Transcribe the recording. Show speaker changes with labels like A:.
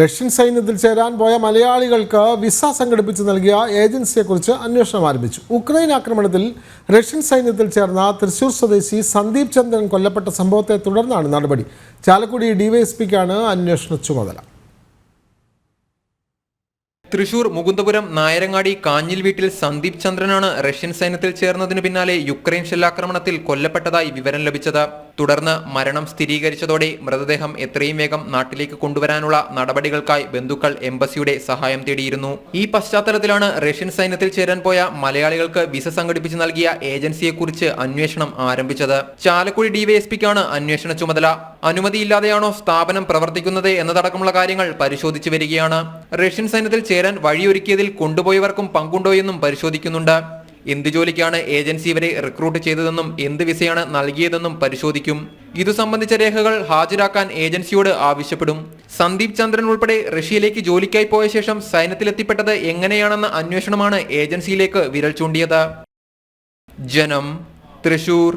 A: Russian സൈന്യത്തിൽ ചേരാൻ പോയ മലയാളികൾക്ക് വിസ സംഘടിപ്പിച്ച് നൽകിയ ഏജൻസിയെക്കുറിച്ച് അന്വേഷണം ആരംഭിച്ചു. ഉക്രൈൻ ആക്രമണത്തിൽ റഷ്യൻ സൈന്യത്തിൽ ചേർന്ന തൃശൂർ സ്വദേശി സന്ദീപ് ചന്ദ്രൻ കൊല്ലപ്പെട്ട സംഭവത്തെ തുടർന്നാണ് നടപടി. ചാലക്കുടി ഡിവൈഎസ്പിക്കാണ് അന്വേഷണ ചുമതല.
B: തൃശൂർ മുകുന്ദപുരം നായരങ്ങാടി കാഞ്ഞിൽ വീട്ടിൽ സന്ദീപ് ചന്ദ്രനാണ് റഷ്യൻ സൈന്യത്തിൽ ചേർന്നതിന് പിന്നാലെ യുക്രൈൻ ഷെല്ലാക്രമണത്തിൽ കൊല്ലപ്പെട്ടതായി വിവരം ലഭിച്ചത്. തുടർന്ന് മരണം സ്ഥിരീകരിച്ചതോടെ മൃതദേഹം എത്രയും വേഗം നാട്ടിലേക്ക് കൊണ്ടുവരാനുള്ള നടപടികൾക്കായി ബന്ധുക്കൾ എംബസിയുടെ സഹായം തേടിയിരുന്നു. ഈ പശ്ചാത്തലത്തിലാണ് റഷ്യൻ സൈന്യത്തിൽ ചേരാൻ പോയ മലയാളികൾക്ക് വിസ സംഘടിപ്പിച്ച് നൽകിയ ഏജൻസിയെക്കുറിച്ച് അന്വേഷണം ആരംഭിച്ചത്. ചാലക്കുടി ഡിവൈഎസ്പിക്കാണ് അന്വേഷണ ചുമതല. അനുമതിയില്ലാതെയാണോ സ്ഥാപനം പ്രവർത്തിക്കുന്നത് എന്നതടക്കമുള്ള കാര്യങ്ങൾ പരിശോധിച്ചു വരികയാണ്. റഷ്യൻ സൈന്യത്തിൽ ചേരാൻ വഴിയൊരുക്കിയതിൽ കൊണ്ടുപോയവർക്കും പങ്കുണ്ടോയെന്നും പരിശോധിക്കുന്നുണ്ട്. എന്ത് ജോലിക്കാണ് ഏജൻസി ഇവരെ റിക്രൂട്ട് ചെയ്തതെന്നും എന്ത് വിസയാണ് നൽകിയതെന്നും പരിശോധിക്കും. ഇതു സംബന്ധിച്ച രേഖകൾ ഹാജരാക്കാൻ ഏജൻസിയോട് ആവശ്യപ്പെടും. സന്ദീപ് ചന്ദ്രൻ ഉൾപ്പെടെ റഷ്യയിലേക്ക് ജോലിക്കായി പോയ ശേഷം സൈന്യത്തിലെത്തിപ്പെട്ടത് എങ്ങനെയാണെന്ന അന്വേഷണമാണ് ഏജൻസിയിലേക്ക് വിരൽ ചൂണ്ടിയത്. ജനം തൃശൂർ.